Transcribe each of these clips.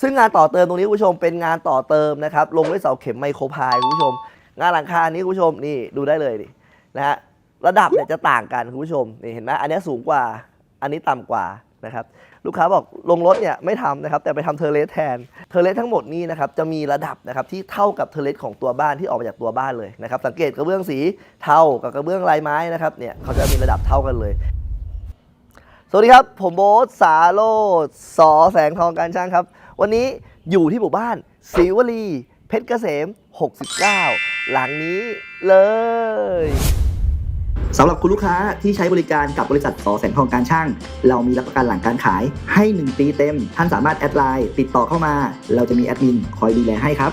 ซึ่งงานต่อเติมตรงนี้คุณผู้ชมเป็นงานต่อเติมนะครับลงด้วยเสาเข็มไมโครพายคุณผู้ชม งานหลังคานี้คุณผู้ชมนี่ดูได้เลยนี่นะฮะระดับเนี่ยจะต่างกันคุณผู้ชมนี่เห็นไหมอันนี้สูงกว่าอันนี้ต่ำกว่านะครับลูกค้าบอกลงรถเนี่ยไม่ทำนะครับแต่ไปทำเทเลสแทนเทเลสทั้งหมดนี้นะครับจะมีระดับนะครับที่เท่ากับเทเลสของตัวบ้านที่ออกมาจากตัวบ้านเลยนะครับสังเกตกระเบื้องสีเทากับกระเบื้องลายไม้นะครับเนี่ยเขาจะมีระดับเท่ากันเลย สวัสดีครับ ผมโบ๊ทสาโรสอแสงทองการช่างครับ วันนี้อยู่ที่หมู่บ้านศรีวลี เพชรเกษม 69 หลังนี้เลยสำหรับคุณลูกค้าที่ใช้บริการกับบริษัทสอแสงทองการช่าง เรามีรับประกันหลังการขายให้ 1 ปีเต็ม ท่านสามารถแอดไลน์ติดต่อเข้ามา เราจะมีแอดมินคอยดูแลให้ครับ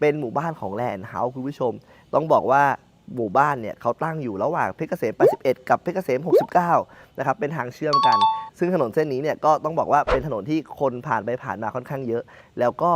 เป็นหมู่บ้านของแลนด์เฮาส์คุณผู้ชม ต้องบอกว่าหมู่บ้านเนี่ยเขาตั้งอยู่ระหว่างเพชรเกษม 81 กับเพชรเกษม 69 นะครับ เป็นทางเชื่อมกัน ซึ่งถนนเส้นนี้เนี่ยก็ต้องบอกว่าเป็นถนนที่คนผ่านไปผ่านมาค่อนข้างเยอะ แล้วก็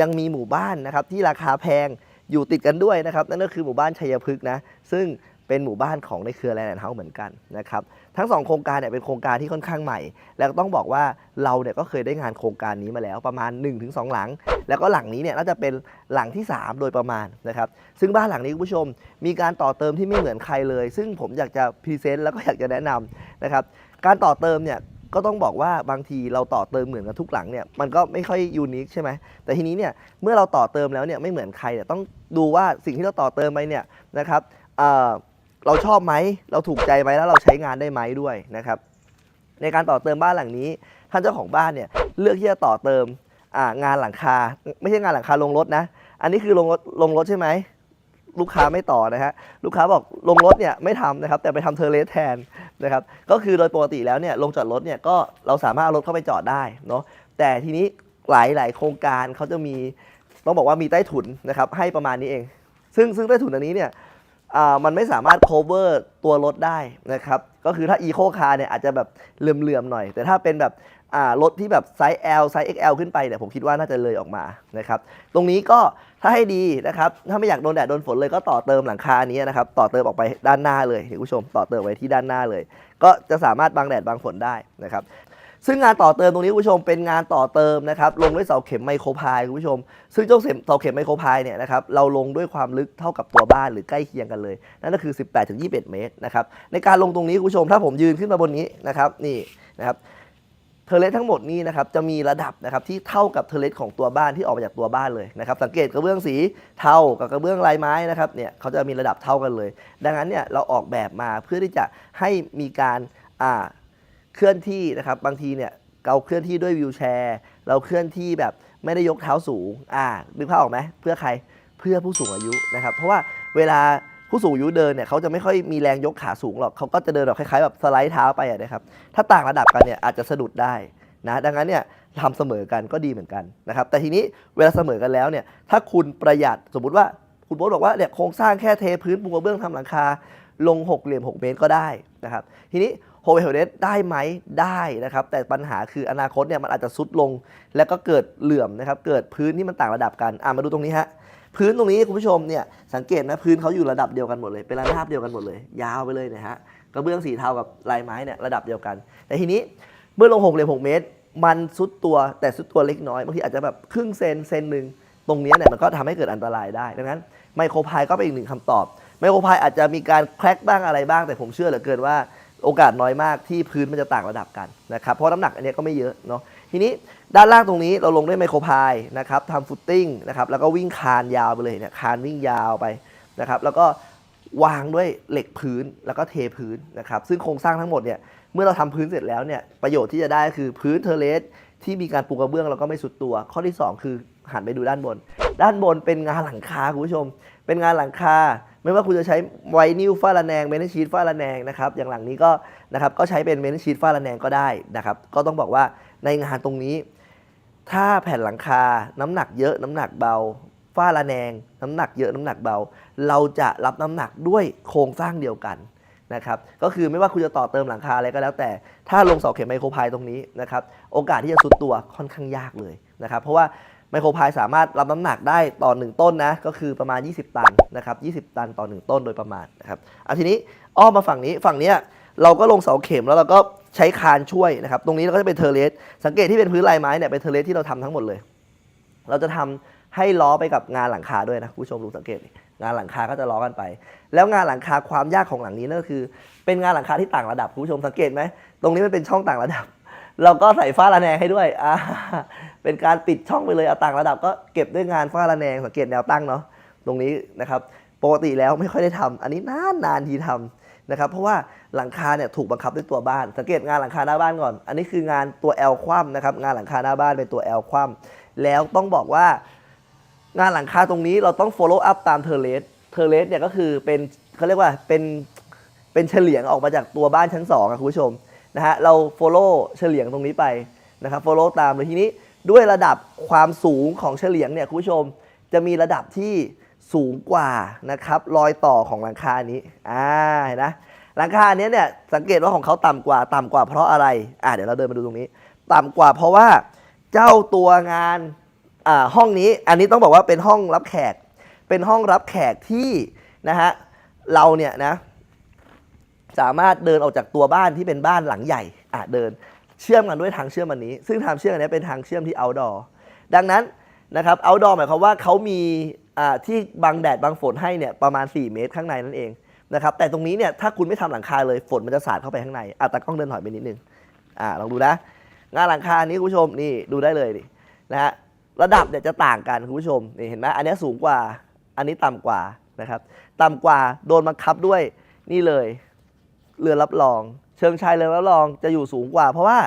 ยังมีหมู่บ้านนะครับที่ราคาแพงอยู่ติดกันด้วยนะครับ นั่นก็คือหมู่บ้านชัยพฤกษ์นะ ซึ่ง เป็นหมู่บ้านของในเครือแลนด์เฮาส์เหมือนกันนะครับทั้งสองโครงการเนี่ยเป็นโครงการที่ค่อนข้างใหม่ แล้วก็ต้องบอกว่าเราเนี่ยก็เคยได้งานโครงการนี้มาแล้วประมาณ 1-2 หลัง แล้วก็หลังนี้เนี่ยน่าจะเป็นหลังที่ 3 โดยประมาณนะครับซึ่งบ้านหลังนี้คุณผู้ชม มีการต่อเติมที่ไม่เหมือนใครเลย ซึ่งผมอยากจะพรีเซนต์แล้วก็อยากจะแนะนำนะครับการต่อเติมเนี่ยก็ต้องบอกว่าบางทีเราต่อเติมเหมือนกันทุกหลังเนี่ยมันก็ไม่ค่อยยูนิคใช่ไหมแต่ทีนี้เนี่ยเมื่อเราต่อเติมแล้วเนี่ยไม่เหมือนใครเนี่ยต้องดูว่าสิ่งที่เราต่อเติมไปเนี่ยนะครับเอ่อ เราชอบไหมเราถูกใจไหมแล้วเราใช้งานได้ไหมด้วยนะครับ ในการต่อเติมบ้านหลังนี้ ท่านเจ้าของบ้านเนี่ยเลือกที่จะต่อเติมงานหลังคา ไม่ใช่งานหลังคาลงรถนะ อันนี้คือลงรถลงรถใช่ไหมลูกค้าไม่ต่อนะฮะลูกค้าบอกลงรถเนี่ยไม่ทำนะครับแต่ไปทำเทอร์เลสแทนนะครับก็คือโดยปกติแล้วเนี่ยลงจอดรถเนี่ยก็เราสามารถเอารถเข้าไปจอดได้เนาะแต่ทีนี้หลายหลายๆโครงการเขาจะมีต้องบอกว่ามีใต้ถุนนะครับให้ประมาณนี้เอง ซึ่งซึ่งใต้ถุนอันนี้เนี่ย มันไม่สามารถ cover ตัวรถได้นะครับ ก็คือถ้า eco car เนี่ยอาจจะแบบเหลื่อมๆหน่อย แต่ถ้าเป็นแบบรถที่แบบไซส์ L ไซส์ XL ขึ้นไปเนี่ยผมคิดว่าน่าจะเลยออกมานะครับ ตรงนี้ก็ถ้าให้ดีนะครับ ถ้าไม่อยากโดนแดดโดนฝนเลยก็ต่อเติมหลังคานี้นะครับ ต่อเติมออกไปด้านหน้าเลยคุณผู้ชม ต่อเติมไว้ที่ด้านหน้าเลย ก็จะสามารถบังแดดบังฝนได้นะครับ ซึ่งงานต่อเติมตรงนี้คุณผู้ชมเป็นงานต่อเติมนะครับลงด้วยเสาเข็มไมโครพายคุณผู้ชม ซึ่งเจ้าเสาเข็มไมโครพายเนี่ยนะครับเราลงด้วยความลึกเท่ากับตัวบ้านหรือใกล้เคียงกันเลย นั่นก็คือ 18-21 เมตรนะครับในการลงตรงนี้คุณผู้ชมถ้าผมยืนขึ้นมาบนนี้นะครับนี่นะครับเทเลสทั้งหมดนี้นะครับจะมีระดับนะครับที่เท่ากับเทเลสของตัวบ้านที่ออกมาจากตัวบ้านเลยนะครับสังเกตกระเบื้องสีเทากับกระเบื้องลายไม้นะครับเนี่ยเขาจะมีระดับเท่ากันเลย ดังนั้นเนี่ยเราออกแบบมาเพื่อที่จะให้มีการอ่า เคลื่อนที่นะครับบางทีเนี่ยเราเคลื่อนที่ด้วยวิวแชร์ เราเคลื่อนที่แบบไม่ได้ยกเท้าสูงอ่านึกภาพออกไหมเพื่อใครเพื่อผู้สูงอายุนะครับ เพราะว่าเวลาผู้สูงอายุเดินเนี่ยเขาจะไม่ค่อยมีแรงยกขาสูงหรอกเขาก็จะเดินแบบคล้ายๆแบบสไลด์เท้าไปะนะครับถ้าต่างระดับกันเนี่ยอาจจะสะดุดได้นะดังนั้นเนี่ยทำเสมอกันก็ดีเหมือนกันนะครับแต่ทีนี้เวลาเสมอกันแล้วเนี่ยถ้าคุณประหยัดสมมุติว่าคุณโบ๊ทบอกว่าเนี่ยโครงสร้างแค่เทพื้นปูกระเบื้องทำหลังคาลงหกเหลี่ยมหกเมตรก็ได้นะครับทีนี้ โฮเวลเดสได้ไหมได้นะครับ แต่ปัญหาคืออนาคตเนี่ยมันอาจจะซุดลง แล้วก็เกิดเหลื่อมนะครับ เกิดพื้นที่มันต่างระดับกันอะมาดูตรงนี้ฮะพื้นตรงนี้คุณผู้ชมเนี่ยสังเกตนะพื้นเขาอยู่ระดับเดียวกันหมดเลยเป็นระนาบเดียวกันหมดเลย ยาวไปเลยนะฮะกระเบื้องสีเทากับลายไม้เนี่ยระดับเดียวกัน แต่ทีนี้เมื่อลงหกเหลี่ยมหกเมตร มันซุดตัวแต่ซุดตัวเล็กน้อยบางทีอาจจะแบบครึ่งเซนเซนหนึ่งตรงนี้เนี่ยมันก็ทำให้เกิดอันตรายได้ดังนั้นไมโครพายก็เป็นอีกหนึ่งคำตอบไมโครพายอาจจะมีการแคร็กบ้างอะไรบ้างแต่ผมเชื่อเหลือเกินว่า โอกาสน้อยมากที่พื้นมันจะต่างระดับกันนะครับเพราะน้ำหนักอันนี้ก็ไม่เยอะเนาะทีนี้ด้านล่างตรงนี้เราลงด้วยไมโครพายนะครับทำฟุตติ้งนะครับแล้วก็วิ่งคานยาวไปเลยเนี่ยคานวิ่งยาวไปนะครับแล้วก็วางด้วยเหล็กพื้นแล้วก็เทพื้นนะครับซึ่งโครงสร้างทั้งหมดเนี่ยเมื่อเราทำพื้นเสร็จแล้วเนี่ยประโยชน์ที่จะได้คือพื้นเทเลสที่มีการปูกระเบื้องแล้วก็ไม่สุดตัว ข้อที่สองคือหันไปดูด้านบน ด้านบนเป็นงานหลังคาคุณผู้ชม เป็นงานหลังคา ไม่ว่าคุณจะใช้ไวนิลฝ้าระแนงเมนชีตฝ้าระแนงนะครับอย่างหลังนี้ก็นะครับก็ใช้เป็นเมนชีตฝ้าระแนงก็ได้นะครับก็ต้องบอกว่าในงานตรงนี้ ถ้าแผ่นหลังคา น้ำหนักเยอะน้ำหนักเบาฝ้าระแนง น้ำหนักเยอะน้ำหนักเบา เราจะรับน้ำหนักด้วยโครงสร้างเดียวกันนะครับก็คือไม่ว่าคุณจะต่อเติมหลังคาอะไรก็แล้วแต่ ถ้าลงเสาเข็มไมโครพายตรงนี้นะครับโอกาสที่จะสุดตัวค่อนข้างยากเลยนะครับเพราะว่า ไมโครพายสามารถรับน้ำหนักได้ต่อ 1 ต้นนะ ก็คือประมาณ 20 ตันนะครับ20 ตันต่อ 1 ต้นโดยประมาณนะครับอะทีนี้อ้อมมาฝั่งนี้ฝั่งนี้เราก็ลงเสาเข็มแล้วเราก็ใช้คานช่วยนะครับ ตรงนี้เราก็จะเป็นเทอร์เลสสังเกตที่เป็นพื้นลายไม้เนี่ยเป็นเทอร์เลสที่เราทำทั้งหมดเลย เราจะทำให้ล้อไปกับงานหลังคาด้วยนะคุณผู้ชมดูสังเกต งานหลังคาก็จะล้อกันไป แล้วงานหลังคาความยากของหลังนี้นั่นก็คือ เป็นงานหลังคาที่ต่างระดับคุณผู้ชมสังเกตไหมตรงนี้มันเป็นช่องต่างระดับ เราก็ใส่ฝ้าระแนงให้ด้วยอ่าเป็นการปิดช่องไปเลยเอาต่างระดับก็เก็บด้วยงานฝ้าระแนงสังเกตแนวตั้งเนาะตรงนี้นะครับปกติแล้วไม่ค่อยได้ทำอันนี้นานนานทีทำนะครับเพราะว่าหลังคาเนี่ยถูกบังคับด้วยตัวบ้าน สังเกตงานหลังคาหน้าบ้านก่อน อันนี้คืองานตัว L คว่ำนะครับงานหลังคาหน้าบ้านเป็นตัว L คว่ำแล้วต้องบอกว่า งานหลังคาตรงนี้เราต้อง follow up ตามเทเลสเทเลสเนี่ยก็คือเป็นเขาเรียกว่าเป็นเป็นเฉลียงออกมาจากตัวบ้านชั้น2อะคุณผู้ชม นะฮะเรา follow เฉลียงตรงนี้ไปนะครับ follow ตามเลยทีนี้ด้วยระดับความสูงของเฉลียงเนี่ยคุณผู้ชมจะมีระดับที่สูงกว่านะครับรอยต่อของหลังคานี้อ่าเห็นนะหลังคาเนี้ยเนี่ยสังเกตว่าของเขาต่ำกว่าต่ำกว่าเพราะอะไรอ่าเดี๋ยวเราเดินมาดูตรงนี้ ต่ำกว่าเพราะว่าเจ้าตัวงานอ่าห้องนี้อันนี้ต้องบอกว่าเป็นห้องรับแขก เป็นห้องรับแขกที่นะฮะเราเนี่ยนะ สามารถเดินออกจากตัวบ้านที่เป็นบ้านหลังใหญ่อะเดินเชื่อมกันด้วยทางเชื่อมอันนี้ ซึ่งทางเชื่อมอันนี้เป็นทางเชื่อมที่ outdoor ดังนั้นนะครับ outdoor หมายความว่าเขามีอ่าที่บังแดดบังฝนให้เนี่ยประมาณ 4 เมตรข้างในนั่นเองนะครับแต่ตรงนี้เนี่ยถ้าคุณไม่ทำหลังคาเลยฝนมันจะสาดเข้าไปข้างในอะตากล้องเดินถอยไปนิดนึงอ่าลองดูนะงานหลังคานี้คุณผู้ชมนี่ดูได้เลยดินะฮะระดับเนี่ยจะต่างกันคุณผู้ชมนี่เห็นไหมอันนี้สูงกว่าอันนี้ต่ำกว่านะครับ ต่ำกว่าโดนบังคับด้วยนี่เลย เรือรับรอง เชิงชายเรือรับรองจะอยู่สูงกว่า เพราะว่า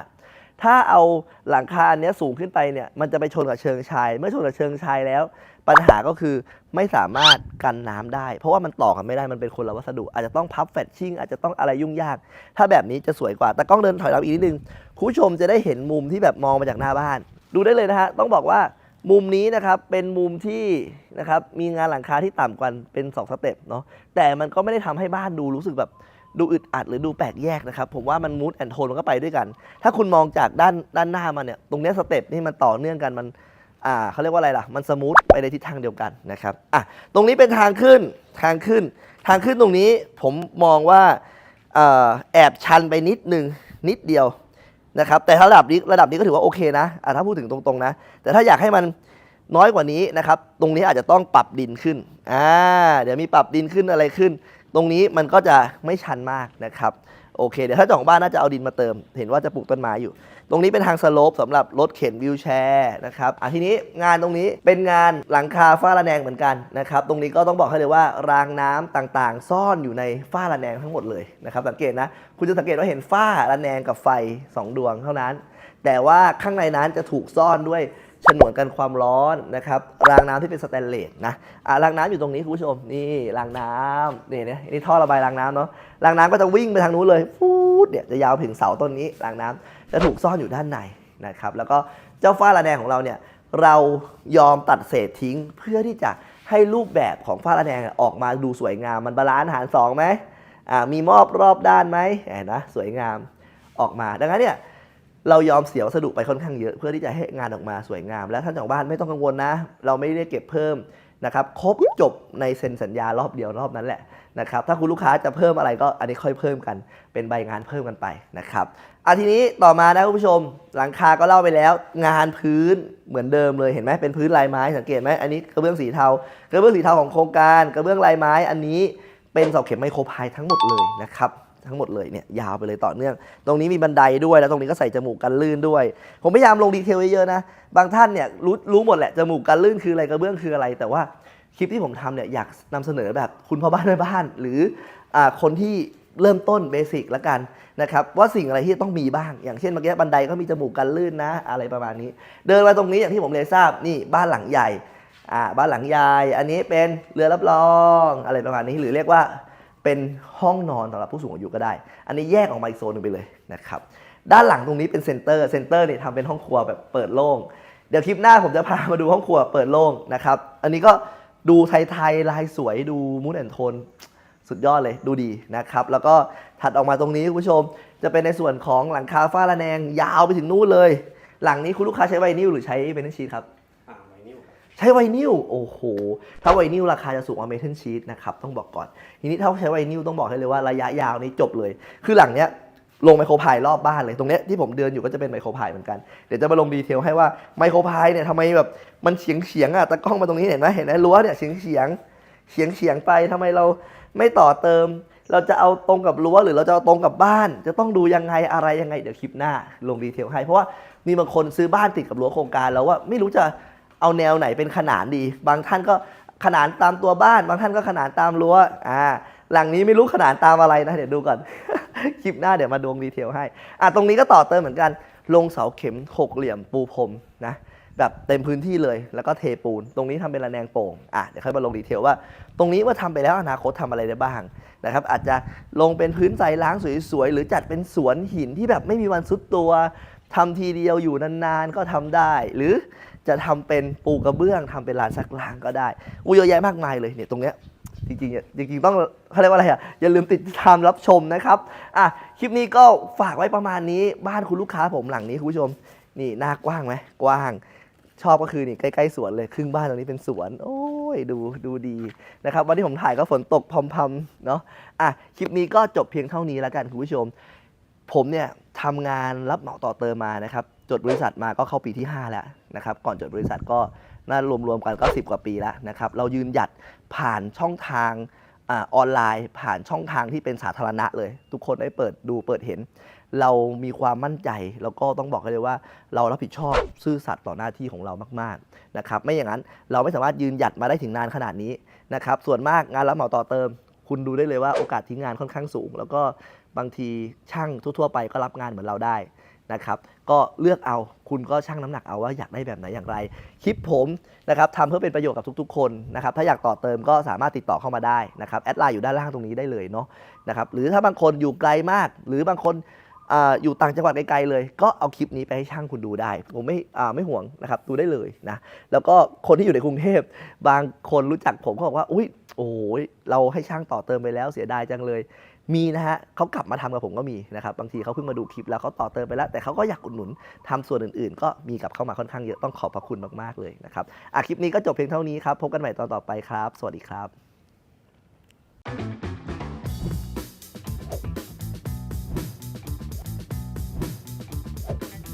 ถ้าเอาหลังคาอันนี้สูงขึ้นไปเนี่ยมันจะไปชนกับเชิงชาย เมื่อชนกับเชิงชายแล้ว ปัญหาก็คือไม่สามารถกันน้ำได้ เพราะว่ามันต่อกันไม่ได้มันเป็นคนละวัสดุ อาจจะต้องพับแฟชชิ่งอาจจะต้องอะไรยุ่งยาก ถ้าแบบนี้จะสวยกว่า แต่กล้องเดินถอยหลังอีกนิดนึงคุณผู้ชมจะได้เห็นมุมที่แบบมองมาจากหน้าบ้าน ดูได้เลยนะฮะต้องบอกว่ามุมนี้นะครับเป็นมุมที่นะครับมีงานหลังคาที่ต่ำกว่าเป็น 2 สเต็ปเนาะแต่มันก็ไม่ได้ทำให้บ้านดูรู้สึกแบบ ดูอึดอัดหรือดูแปลกแยกนะครับผมว่ามันมูดแอนโทนมันก็ไปด้วยกัน ถ้าคุณมองจากด้านด้านหน้ามาเนี่ยตรงนี้สเต็ปนี่มันต่อเนื่องกันมันอ่าเขาเรียกว่าอะไรล่ะ มันสมูทไปในทิศทางเดียวกันนะครับอะตรงนี้เป็นทางขึ้นทางขึ้น ทางขึ้นตรงนี้ผมมองว่าอแอบชันไปนิดนึงนิดเดียวนะครับแต่ระดับนี้ระดับนี้ก็ถือว่าโอเคนะอะถ้าพูดถึงตรงๆนะ แต่ถ้าอยากให้มันน้อยกว่านี้นะครับ ตรงนี้อาจจะต้องปรับดินขึ้นอ่าเดี๋ยวมีปรับดินขึ้นอะไรขึ้น ตรงนี้มันก็จะไม่ชันมากนะครับโอเคเดี๋ยวถ้าเจ้าของบ้านน่าจะเอาดินมาเติม เห็นว่าจะปลูกต้นไม้อยู่ ตรงนี้เป็นทางสโลปสำหรับรถเข็นวิวแชร์นะครับอะทีนี้งานตรงนี้เป็นงานหลังคาฝ้าระแนงเหมือนกันนะครับตรงนี้ก็ต้องบอกให้เลยว่ารางน้ำต่างๆ ซ่อนอยู่ในฝ้าระแนงทั้งหมดเลยนะครับสังเกตนะคุณจะสังเกตว่าเห็นฝ้าระแนงกับไฟ 2 ดวงเท่านั้น แต่ว่าข้างในนั้นจะถูกซ่อนด้วย ฉนวนกันความร้อนนะครับรางน้ำที่เป็นสแตนเลสนะอะรางน้ำอยู่ตรงนี้คุณผู้ชมนี่รางน้ำนี่เนี่ยนี่ท่อระบายรางน้ำเนาะรางน้ำก็จะวิ่งไปทางนู้นเลยฟูดเนี่ยจะยาวถึงเสาต้นนี้รางน้ำจะถูกซ่อนอยู่ด้านในนะครับแล้วก็เจ้าฝ้าระแนงของเราเนี่ยเรายอมตัดเศษทิ้งเพื่อที่จะให้รูปแบบของฝ้าระแนงออกมาดูสวยงามมันบาลานซ์หารสองไหมอ่ามีมอบรอบด้านไหมเห็นนะสวยงามออกมาดังนั้นเนี่ย เรายอมเสียวัสดุไปค่อนข้างเยอะ เพื่อที่จะให้งานออกมาสวยงาม และท่านเจ้าของบ้านไม่ต้องกังวลนะ เราไม่ได้เก็บเพิ่มนะครับครบจบในเซ็นสัญญารอบเดียวรอบนั้นแหละนะครับถ้าคุณลูกค้าจะเพิ่มอะไรก็อันนี้ค่อยเพิ่มกัน เป็นใบงานเพิ่มกันไปนะครับอะทีนี้ต่อมานะคุณผู้ชม หลังคาก็เล่าไปแล้ว งานพื้นเหมือนเดิมเลยเห็นไหมเป็นพื้นลายไม้สังเกตไหมอันนี้กระเบื้องสีเทากระเบื้องสีเทาของโครงการ กระเบื้องลายไม้อันนี้เป็นเสาเข็มไมโครพายทั้งหมดเลยนะครับ ทั้งหมดเลยเนี่ยยาวไปเลยต่อเนื่อง ตรงนี้มีบันไดด้วยแล้วตรงนี้ก็ใส่จมูกกันลื่นด้วย ผมพยายามลงดีเทลเยอะๆนะ บางท่านเนี่ยรู้รู้หมดแหละจมูกกันลื่นคืออะไรกระเบื้องคืออะไร แต่ว่าคลิปที่ผมทำเนี่ยอยากนำเสนอแบบคุณพ่อบ้านแม่บ้าน หรืออคนที่เริ่มต้นเบสิกละกันนะครับว่าสิ่งอะไรที่ต้องมีบ้าง อย่างเช่นเมื่อกี้บันไดก็มีจมูกกันลื่นนะอะไรประมาณนี้ เดินมาตรงนี้อย่างที่ผมเรียทราบนี่บ้านหลังใหญ่อ่าบ้านหลังใหญ่ อันนี้เป็นเรือรับรองอะไรประมาณนี้หรือเรียกว่า เป็นห้องนอนสำหรับผู้สูงอายุก็ได้ อันนี้แยกออกมาอีกโซนหนึงไปเลยนะครับ ด้านหลังตรงนี้เป็นเซ็นเตอร์เซ็นเตอร์เนี่ยทำเป็นห้องครัวแบบเปิดโล่ง เดี๋ยวคลิปหน้าผมจะพามาดูห้องครัวเปิดโล่งนะครับ อันนี้ก็ดูไทยๆลายสวยดูมูดแอนโทนสุดยอดเลยดูดีนะครับ แล้วก็ถัดออกมาตรงนี้คุณผู้ชม จะเป็นในส่วนของหลังคาฝ้าระแนงยาวไปถึงนู่นเลย หลังนี้คุณลูกค้าใช้ไวนิลหรือใช้เมทัลชีทครับ ใช้ไวนิลโอ้โห ถ้าไวนิลราคาจะสูงกว่าเมทัลชีตนะครับ ต้องบอกก่อน ทีนี้ถ้าใช้ไวนิลต้องบอกให้เลยว่าระยะยาวนี้จบเลย คือหลังเนี้ยลงไมโครพายรอบบ้านเลย ตรงเนี้ยที่ผมเดินอยู่ก็จะเป็นไมโครพายเหมือนกัน เดี๋ยวจะมาลงดีเทลให้ว่าไมโครพายเนี่ยทำไมแบบมันเฉียงเฉียงอะตะกล้องมาตรงนี้เห็นไหมเห็นไหมรั้วเนี่ยเฉียงเฉียงเฉียงเฉียงไปทำไมเราไม่ต่อเติม เราจะเอาตรงกับรั้วหรือเราจะเอาตรงกับบ้าน จะต้องดูยังไงอะไรยังไงเดี๋ยวคลิปหน้า ลงดีเทลให้เพราะว่ามีบางคนซื้อบ้านติดกับรั้วโครงการแล้วว่าไม่รู้จะ เอาแนวไหนเป็นขนานดี บางท่านก็ขนานตามตัวบ้าน บางท่านก็ขนานตามรั้วอ่าหลังนี้ไม่รู้ขนานตามอะไรนะเดี๋ยวดูก่อน คลิปหน้าเดี๋ยวมาดวงดีเทลให้อะตรงนี้ก็ต่อเติมเหมือนกัน ลงเสาเข็มหกเหลี่ยมปูพรมนะแบบเต็มพื้นที่เลยแล้วก็เทปูน ตรงนี้ทำเป็นระแนงโป่งอะเดี๋ยวค่อยมาลงดีเทลว่า ตรงนี้ว่าทำไปแล้วอนาคตทำอะไรได้บ้างนะครับ อาจจะลงเป็นพื้นใสล้างสวยๆหรือจัดเป็นสวนหินที่แบบไม่มีวันซุดตัวทำทีเดียวอยู่นานๆก็ทำได้ หรือ จะทำเป็นปูกระเบื้องทำเป็นลานซักล้างก็ได้อุ้ยเยอะแยะมากมายเลยเนี่ยตรงเนี้ยจริงๆจริงๆต้องเขาเรียกว่าอะไรอะอย่าลืมติดตามรับชมนะครับอะคลิปนี้ก็ฝากไว้ประมาณนี้บ้านคุณลูกค้าผมหลังนี้คุณผู้ชม นี่หน้ากว้างไหมกว้าง ชอบก็คือนี่ใกล้ๆสวนเลยครึ่งบ้านตรงนี้เป็นสวน โอ้ยดูดูดีนะครับวันที่ผมถ่ายก็ฝนตกพรำๆเนาะอะคลิปนี้ก็จบเพียงเท่านี้แล้วกันคุณผู้ชม ผมเนี่ยทำงานรับเหมาต่อเติมมานะครับ จดบริษัทมาก็เข้าปีที่ 5 แล้วนะครับ ก่อนจดบริษัทก็น่ารวมๆกันก็ 10 กว่าปีแล้วนะครับ เรายืนหยัดผ่านช่องทางอออนไลน์ ผ่านช่องทางที่เป็นสาธารณะเลย ทุกคนได้เปิดดูเปิดเห็น เรามีความมั่นใจ แล้วก็ต้องบอกเลยว่า เรารับผิดชอบซื่อสัตย์ต่อหน้าที่ของเรามากๆนะครับ ไม่อย่างนั้นเราไม่สามารถยืนหยัดมาได้ถึงนานขนาดนี้นะครับ ส่วนมากงานรับเหมาต่อเติม คุณดูได้เลยว่าโอกาสทิ้งงานค่อนข้างสูง แล้วก็บางทีช่างทั่วๆไปก็รับงานเหมือนเราได้ นะครับก็เลือกเอาคุณก็ชั่งน้ำหนักเอาว่าอยากได้แบบไหนอย่างไร คลิปผมนะครับทำเพื่อเป็นประโยชน์กับทุกๆ คนนะครับถ้าอยากต่อเติมก็สามารถติดต่อเข้ามาได้นะครับแอดไลน์อยู่ด้านล่างตรงนี้ได้เลยเนาะนะครับหรือถ้าบางคนอยู่ไกลมาก หรือบางคนออยู่ต่างจังหวัดไกลๆเลย ก็เอาคลิปนี้ไปให้ช่างคุณดูได้ ผมไม่ไม่ห่วงนะครับดูได้เลยนะแล้วก็คนที่อยู่ในกรุงเทพบางคนรู้จักผมเขาบอกว่าอุ้ยโอ้ยเราให้ช่างต่อเติมไปแล้วเสียดายจังเลย มีนะฮะเขากลับมาทำกับผมก็มีนะครับบางทีเขาเพิ่งมาดูคลิปแล้วเขาต่อเติมไปแล้ว แต่เขาก็อยากอุดหนุนทำส่วนอื่นๆ ก็มีกลับเข้ามาค่อนข้างเยอะต้องขอบพระคุณมากๆเลยนะครับอะคลิปนี้ก็จบเพียงเท่านี้ครับพบกันใหม่ตอนต่อไปครับ สวัสดีครับ